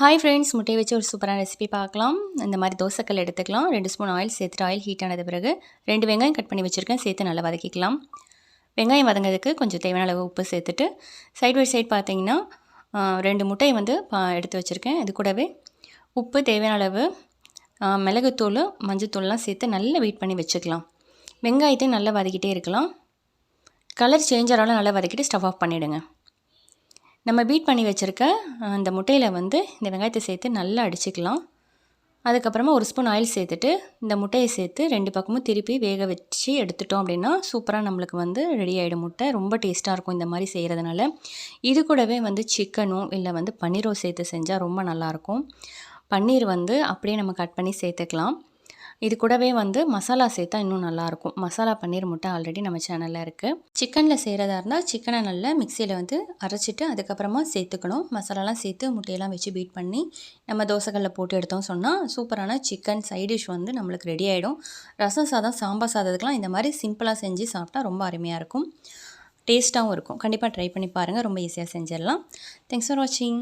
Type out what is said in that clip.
Hi friends முட்டையை வச்சு ஒரு சூப்பரான ரெசிபி பார்க்கலாம். இந்த மாதிரி தோசைக்கல் எடுத்துக்கலாம். ரெண்டு ஸ்பூன் ஆயில் சேர்த்துட்டு ஆயில் ஹீட் ஆனது பிறகு ரெண்டு வெங்காயம் கட் பண்ணி வச்சுருக்கேன். சேர்த்து நல்லா வதக்கிக்கலாம். வெங்காயம் வதங்கிறதுக்கு கொஞ்சம் தேவையான அளவு உப்பு சேர்த்துட்டு சைட் பை சைட் பார்த்தீங்கன்னா ரெண்டு முட்டையை வந்து எடுத்து வச்சுருக்கேன். இது கூடவே உப்பு தேவையான அளவு மிளகுத்தூள் மஞ்சத்தூள்லாம் சேர்த்து நல்லா வெயிட் பண்ணி வச்சுக்கலாம். வெங்காயத்தையும் நல்லா வதக்கிட்டே இருக்கலாம். கலர் சேஞ்ச் ஆனாலும் நல்லா வதக்கிட்டு ஸ்டவ் ஆஃப் பண்ணிவிடுங்க நம்ம பீட் பண்ணி வச்சுருக்க அந்த முட்டையில் வந்து இந்த வெங்காயத்தை சேர்த்து நல்லா அடிச்சுக்கலாம். அதுக்கப்புறமா ஒரு ஸ்பூன் ஆயில் சேர்த்துட்டு இந்த முட்டையை சேர்த்து ரெண்டு பக்கமும் திருப்பி வேக வச்சு எடுத்துட்டோம் அப்படின்னா சூப்பராக நம்மளுக்கு வந்து ரெடி ஆகிடும் முட்டை. ரொம்ப டேஸ்ட்டாக இருக்கும் இந்த மாதிரி செய்கிறதுனால இது கூடவே வந்து சிக்கனும் இல்லை வந்து பன்னீரோ சேர்த்து செஞ்சால் ரொம்ப நல்லாயிருக்கும் பன்னீர் வந்து அப்படியே நம்ம கட் பண்ணி சேர்த்துக்கலாம். இது கூடவே வந்து மசாலா சேர்த்தா இன்னும் நல்லாயிருக்கும். மசாலா பன்னீர் முட்டை ஆல்ரெடி நம்ம சேனலில் இருக்குது சிக்கனில் செய்கிறதா இருந்தால் சிக்கனை நல்லா மிக்சியில் வந்து அரைச்சிட்டு அதுக்கப்புறமா சேர்த்துக்கணும். மசாலாலாம் சேர்த்து முட்டையெல்லாம் வச்சு பீட் பண்ணி நம்ம தோசைகளில் போட்டு எடுத்தோம் சொன்னால் சூப்பரான சிக்கன் சைட் டிஷ் வந்து நம்மளுக்கு ரெடி ஆகிடும் ரசம் சாதம் சாம்பார் சாதத்துக்கெலாம் இந்த மாதிரி சிம்பிளாக செஞ்சு சாப்பிட்டா ரொம்ப அருமையாக இருக்கும். டேஸ்ட்டாகவும் இருக்கும். கண்டிப்பாக ட்ரை பண்ணி பாருங்கள் ரொம்ப ஈஸியாக செஞ்சிடலாம். தேங்க்ஸ் ஃபார் வாட்சிங்